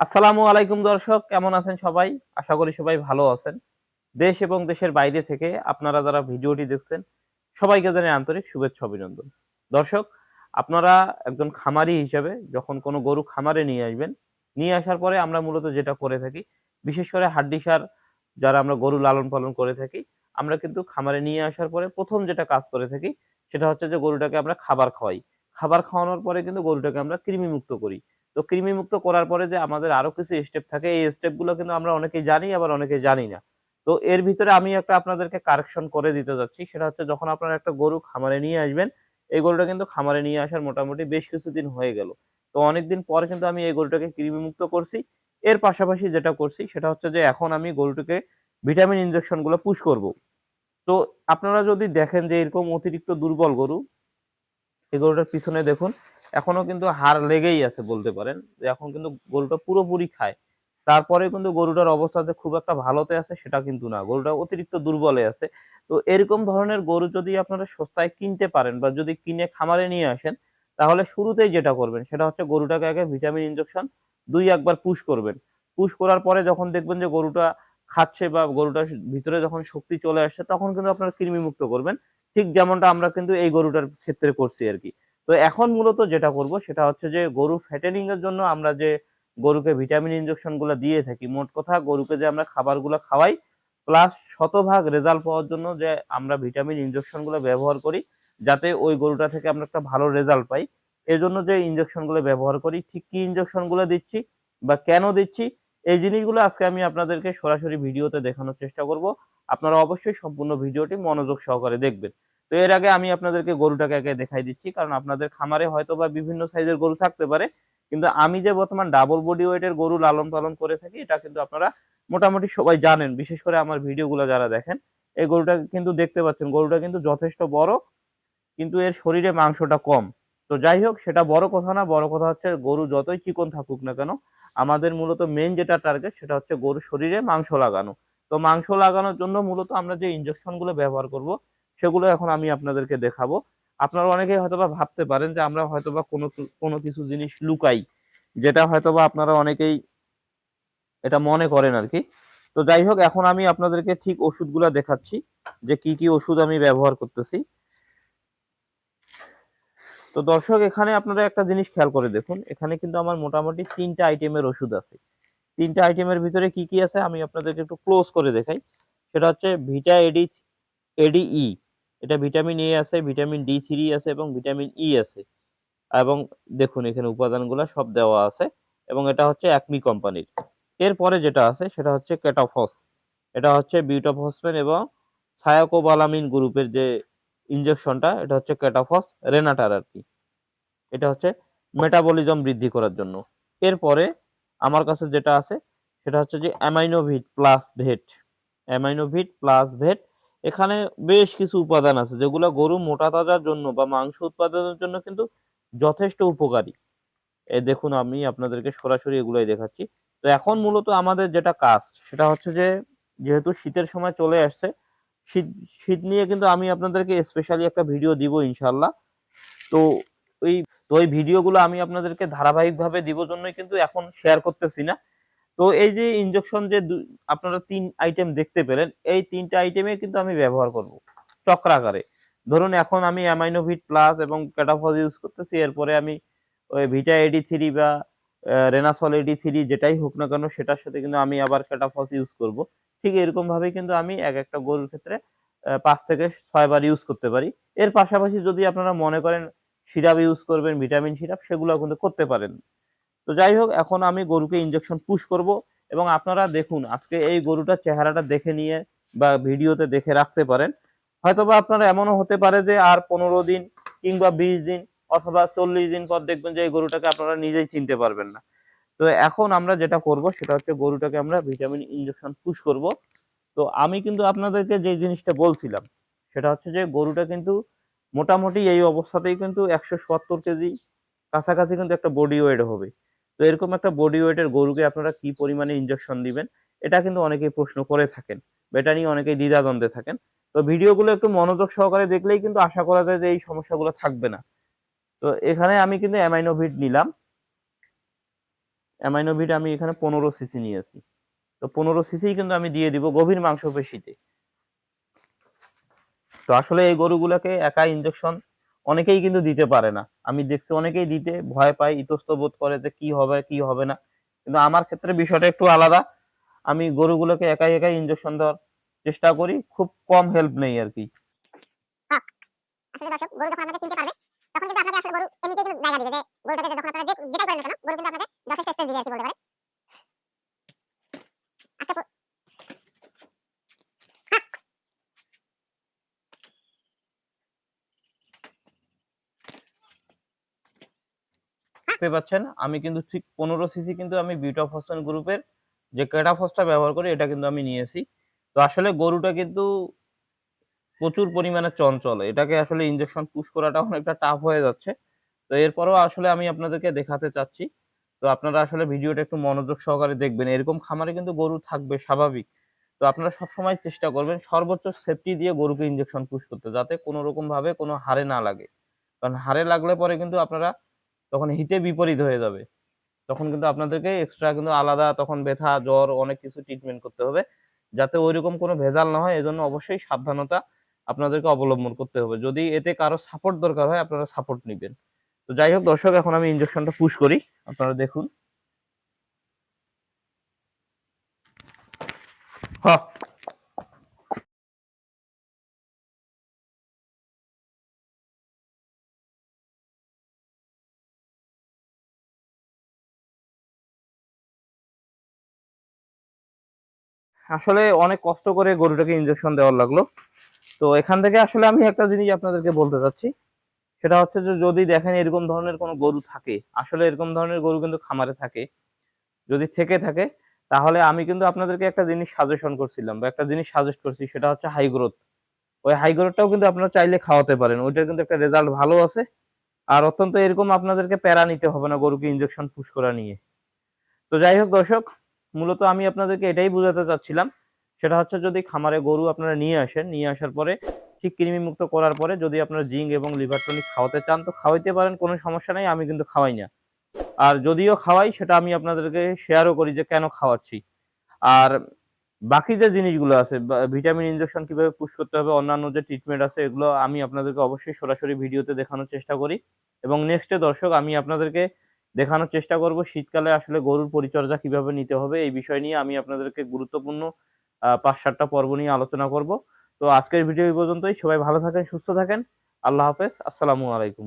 আসসালামু আলাইকুম দর্শক, কেমন আছেন সবাই? আশা করি সবাই ভালো আছেন। দেশ এবং দেশের বাইরে থেকে আপনারা যারা ভিডিওটি দেখছেন, সবাইকে জানাই আন্তরিক শুভেচ্ছা অভিনন্দন। দর্শক, আপনারা একজন খামারি হিসেবে যখন কোনো গরু খামারে নিয়ে আসবেন, নিয়ে আসার পরে আমরা মূলত যেটা করে থাকি, বিশেষ করে হাড্ডি সার যারা আমরা গরু লালন পালন করে থাকি, আমরা কিন্তু খামারে নিয়ে আসার পরে প্রথম যেটা কাজ করে থাকি, সেটা হচ্ছে যে গরুটাকে আমরা খাবার খাওয়াই। খাবার খাওয়ানোর পরে কিন্তু গরুটাকে আমরা কৃমি মুক্ত করি। তো কৃমি মুক্ত করার পরে যে আমাদের আরও কিছু স্টেপ থাকে, এই স্টেপগুলো কিন্তু আমরা অনেকেই জানি, আবার অনেকে জানি না। তো এর ভিতরে আমি একটা আপনাদেরকে কারেকশন করে দিতে যাচ্ছি, সেটা হচ্ছে যখন আপনারা একটা গরু খামারে নিয়ে আসবেন, এই গরুটা কিন্তু খামারে নিয়ে আসার মোটামুটি বেশ কিছুদিন হয়ে গেল। তো অনেকদিন পরে কিন্তু আমি এই গরুটাকে কৃমি মুক্ত করছি। এর পাশাপাশি যেটা করছি, সেটা হচ্ছে যে এখন আমি গরুটাকে ভিটামিন ইনজেকশনগুলো পুশ করব। তো আপনারা যদি দেখেন যে এরকম অতিরিক্ত দুর্বল গরু, এই গরুটার পিছনে দেখুন এখনও কিন্তু হার লেগেই আছে বলতে পারেন। এখন কিন্তু গরুটা পুরোপুরি খায়। তারপরে কিন্তু গরুটার অবস্থা যে খুব একটা ভালোতে আছে সেটা কিন্তু না। গরুটা অতিরিক্ত দুর্বলে আছে। তো এরকম ধরনের গরু যদি আপনারা সস্তায় কিনতে পারেন বা যদি কিনে খামারে নিয়ে আসেন, তাহলে শুরুতেই যেটা করবেন সেটা হচ্ছে গরুটাকে আগে ভিটামিন ইনজেকশন দুই একবার পুশ করবেন। পুশ করার পরে যখন দেখবেন যে গরুটা খাচ্ছে বা গরুটার ভিতরে যখন শক্তি চলে আসছে, তখন কিন্তু আপনারা কৃমি মুক্ত করবেন। ঠিক যেমনটা আমরা কিন্তু এই গরুটার ক্ষেত্রে করছি আর কি। তো এখন মূলত যেটা করব সেটা হচ্ছে যে গরু ফ্যাটেনিং এর জন্য আমরা যে গরুকে ভিটামিন ইনজেকশনগুলো দিয়ে থাকি, মোট কথা গরুকে যে আমরা খাবারগুলো খাওয়াই প্লাস শতভাগ রেজাল্ট পাওয়ার জন্য যে আমরা ভিটামিন ইনজেকশনগুলো ব্যবহার করি, যাতে ওই গরুটা থেকে আমরা একটা ভালো রেজাল্ট পাই। এজন্য যে ইনজেকশনগুলো ব্যবহার করি, ঠিক কি ইনজেকশনগুলো দিচ্ছি বা কেন দিচ্ছি, এই জিনিসগুলো আজকে আমি আপনাদেরকে সরাসরি ভিডিওতে দেখানোর চেষ্টা করব। আপনারা অবশ্যই সম্পূর্ণ ভিডিওটি মনোযোগ সহকারে দেখবেন। তো এর আগে আমি আপনাদেরকে গরুটাকে আগে দেখাই দিচ্ছি, কারণ আপনাদের খামারে হয়তো বা বিভিন্ন সাইজের গরু থাকতে পারে, কিন্তু আমি যে বর্তমান ডাবল বডি ওয়েটের গরু লালন পালন করে থাকি, এটা কিন্তু আপনারা মোটামুটি সবাই জানেন, বিশেষ করে আমার ভিডিওগুলো যারা দেখেন, এই গরুটা কিন্তু দেখতে পাচ্ছেন, গরুটা কিন্তু যথেষ্ট বড়, কিন্তু এর শরীরে মাংসটা কম। তো যাই হোক, সেটা বড় কথা না, বড় কথা হচ্ছে গরু যতই চিকন থাকুক না কেন, আমাদের মূলত মেন যেটা টার্গেট সেটা হচ্ছে গরুর শরীরে মাংস লাগানো। তো মাংস লাগানোর জন্য মূলত আমরা যে ইনজেকশনগুলো ব্যবহার করব সেগুলো এখন আমি আপনাদেরকে দেখাবো। আপনারা অনেকেই হয়তোবা ভাবতে পারেন যে আমরা হয়তোবা কোনো কোনো কিছু জিনিস লুকাই, যেটা হয়তোবা আপনারা অনেকেই এটা মনে করেন আর কি তো যাই হোক, এখন আমি আপনাদেরকে ঠিক ওষুধগুলা দেখাচ্ছি যে কি কি ওষুধ আমি ব্যবহার করতেছি। তো দর্শক, এখানে আপনারা একটা জিনিস খেয়াল করে দেখুন, এখানে কিন্তু আমার মোটামুটি তিনটা আইটেমের ওষুধ আছে। তিনটা আইটেমের ভিতরে কি কি আছে আমি আপনাদেরকে একটু ক্লোজ করে দেখাই। সেটা হচ্ছে ভিটা এডি এডিই। এটা ভিটামিন এ আছে, ভিটামিন ডি থ্রি আছে এবং ভিটামিন ই আছে। এবং দেখুন, এখানে উপাদানগুলো সব দেওয়া আছে এবং এটা হচ্ছে একমি কোম্পানির। এরপরে যেটা আছে, সেটা হচ্ছে ক্যাটাফস এটা হচ্ছে বিউটাফসফেন এবং সায়াকোবালামিন গ্রুপের যে ইনজেকশনটা, এটা হচ্ছে ক্যাটাফস রেনাটার আর কি এটা হচ্ছে মেটাবলিজম বৃদ্ধি করার জন্য। এরপরে আমার কাছে যেটা আছে, সেটা হচ্ছে যে Aminovit plus vet. Aminovit plus vet এখানে বেশ কিছু উপাদান আছে, যেগুলো গরু মোটা তাজার জন্য বা মাংস উৎপাদনের জন্য কিন্তু যথেষ্ট উপকারী। এ দেখুন, আমি আপনাদেরকে সরাসরি এগুলাই দেখাচ্ছি। তো এখন মূলত আমাদের যেটা কাজ, সেটা হচ্ছে যে, যেহেতু শীতের সময় চলে আসছে, শীত শীত নিয়ে কিন্তু আমি আপনাদেরকে স্পেশালি একটা ভিডিও দিব ইনশাল্লাহ তো ওই তো ওই ভিডিওগুলো আমি আপনাদেরকে ধারাবাহিকভাবে দিব জন্যই কিন্তু এখন শেয়ার করতেছি না। তো এই যে ইনজেকশন যে আপনারা তিন আইটেম দেখতে পেলেন, এই তিনটা আইটেমে কিন্তু আমি ব্যবহার করব চক্রাকারে। ধরুন এখন আমি অ্যামাইনোভিট প্লাস এবং ক্যাটাফজ ইউজ করতেছি, এরপরে আমি ওই ভিটা এডি থ্রি বা রেনাসল এডি থ্রি যেটাই হোক না কেন, সেটার সাথে কিন্তু আমি আবার ক্যাটাফস ইউজ করব। ঠিক এরকম ভাবে কিন্তু আমি এক একটা গরুর ক্ষেত্রে পাঁচ থেকে ছয় বার ইউজ করতে পারি। এর পাশাপাশি যদি আপনারা মনে করেন সিরাপ ইউজ করবেন ভিটামিন সিরাপ সেগুলো কিন্তু করতে পারেন। তো যাই হোক, এখন আমি গরুকে ইনজেকশন পুশ করব এবং আপনারা দেখুন, আজকে এই গরুটার চেহারাটা দেখে নিয়ে বা ভিডিওতে দেখে রাখতে পারেন। হয়তোবা আপনারা এমনও হতে পারে যে আর পনেরো দিন কিংবা বিশ দিন অথবা চল্লিশ দিন পর দেখবেন যে এই গরুটাকে আপনারা নিজেই চিনতে পারবেন না। তো এখন আমরা যেটা করব, সেটা হচ্ছে গরুটাকে আমরা ভিটামিন ইনজেকশন পুশ করব। তো আমি কিন্তু আপনাদেরকে যে জিনিসটা বলছিলাম, সেটা হচ্ছে যে গরুটা কিন্তু মোটামুটি এই অবস্থাতেই কিন্তু একশো সত্তর কেজি কাছাকাছি কিন্তু একটা বডি ওয়েট হবে। তো এরকম একটা বডি ওয়েটের গরুকে আপনারা কি পরিমাণে ইনজেকশন দিবেন, এটা কিন্তু অনেকেই প্রশ্ন করে থাকেন, এটা নিয়ে অনেকেই দ্বিধাদ্বন্দ্বে থাকেন। তো ভিডিওগুলো একটু মনোযোগ সহকারে দেখলেই কিন্তু আশা করা যায় যে এই সমস্যাগুলো থাকবে না। তো এখানে আমি কিন্তু অ্যামাইনোভিট নিলাম। অ্যামাইনোভিট আমি এখানে পনেরো সিসি নিয়েছি। তো পনেরো সিসি কিন্তু আমি দিয়ে দিব গভীর মাংসপেশিতে। তো আসলে এই গরুগুলোকে একা ইনজেকশন অনেকেই কিন্তু দিতে পারে না। আমি দেখছি অনেকেই দিতে ভয় পায় ইতস্ত বোধ করে যে কি হবে কি হবে না। কিন্তু আমার ক্ষেত্রে বিষয়টা একটু আলাদা। আমি গরুগুলোকে একাই একাই ইনজেকশন দেওয়ার চেষ্টা করি, খুব কম হেল্প নেই আর কি। পারবে, তখন কিন্তু আসলে গরু এমনিতেই কিন্তু জায়গা দিবে যে গরুটাকে যখন যেটাই করেন না কেন, গরু কিন্তু দিবে আর কি বলতে পারে আজকে প- দেখতে পাচ্ছেন, আমি কিন্তু ঠিক পনেরো সিসি কিন্তু আমি বিউটা বিউটাফসফেন গ্রুপের যে ক্যাটাফসটা ব্যবহার করি, এটা কিন্তু আমি নিয়েছি তো আসলে গরুটা কিন্তু প্রচুর পরিমাণে চঞ্চল, এটাকে আসলে ইনজেকশন পুশ করাটা অনেকটা টাফ হয়ে যাচ্ছে। তো এরপরেও আসলে আমি আপনাদেরকে দেখাতে চাচ্ছি, তো আপনারা আসলে ভিডিওটা একটু মনোযোগ সহকারে দেখবেন, এরকম খামারে কিন্তু গরু থাকবে স্বাভাবিক। তো আপনারা সবসময় চেষ্টা করবেন সর্বোচ্চ সেফটি দিয়ে গরুকে ইনজেকশন পুশ করতে, যাতে কোনো রকম ভাবে কোনো হারে না লাগে। কারণ হারে লাগলে পরে কিন্তু আপনারা তখন হিতে বিপরীত হয়ে যাবে। তখন কিন্তু আপনাদেরকে এক্সট্রা কিন্তু আলাদা, তখন ব্যথা, জ্বর, অনেক কিছু ট্রিটমেন্ট করতে হবে। যাতে ওইরকম কোনো ভেজাল না হয়, এজন্য অবশ্যই সাবধানতা আপনাদেরকে অবলম্বন করতে হবে। যদি এতে কারও সাপোর্ট দরকার হয়, আপনারা সাপোর্ট নেবেন। তো যাই হোক, দর্শক, এখন আমি ইনজেকশনটা পুশ করি। আপনারা দেখুন। হ্যাঁ আসলে অনেক কষ্ট করে গরুটাকে ইনজেকশন দেওয়ার লাগল। তো এখান থেকে আসলে আমি একটা জিনিস আপনাদেরকে বলতে চাচ্ছি। সেটা হচ্ছে যে যদি দেখেন এরকম ধরনের কোনো গরু থাকে, আসলে এরকম ধরনের গরু কিন্তু খামারে থাকে, যদি থেকে থাকে, তাহলে আমি কিন্তু আপনাদেরকে একটা জিনিস সাজেশন করছিলাম, বা একটা জিনিস সাজেস্ট করছি, সেটা হচ্ছে হাই গ্রোথ ওই হাই গ্রোথটাও কিন্তু আপনারা চাইলে খাওয়াতে পারেন, ওইটার কিন্তু একটা রেজাল্ট ভালো আছে। আর অত্যন্ত এরকম আপনাদেরকে প্যারা নিতে হবে না গরুকে ইনজেকশন পুশ করা নিয়ে। তো যাই হোক দর্শক মূলত আমি আপনাদেরকে এটাই বোঝাতে চাচ্ছিলাম। সেটা হচ্ছে যদি খামারে গরু আপনারা নিয়ে আসেন, নিয়ে আসার পরে ঠিক কৃমি মুক্ত করার পরে যদি আপনারা জিঙ্ক এবং লিভার টনিক খাওয়াতে চান, তো খাওয়াইতে পারেন, কোনো সমস্যা নাই, আমি কিন্তু খাওয়াই না। আর যদিও খাওয়াই, সেটা আমি আপনাদেরকে শেয়ারও করি যে কেন খাওয়াচ্ছি। আর বাকি যে জিনিসগুলো আছে ভিটামিন ইনজেকশন কীভাবে পুশ করতে হবে, অন্যান্য যে ট্রিটমেন্ট আছে, এগুলো আমি আপনাদেরকে অবশ্যই সরাসরি ভিডিওতে দেখানোর চেষ্টা করি। এবং নেক্সটে দর্শক, আমি আপনাদেরকে দেখানোর চেষ্টা করব। শীতকালে আসলে গরুর পরিচর্যা কীভাবে নিতে হবে, এই বিষয় নিয়ে আমি আপনাদেরকে গুরুত্বপূর্ণ পাঁচ সাতটা পর্ব নিয়ে আলোচনা করব। তো আজকের ভিডিও এই পর্যন্তই। সবাই ভালো থাকেন, সুস্থ থাকেন। আল্লাহ হাফেজ। আসসালামু আলাইকুম।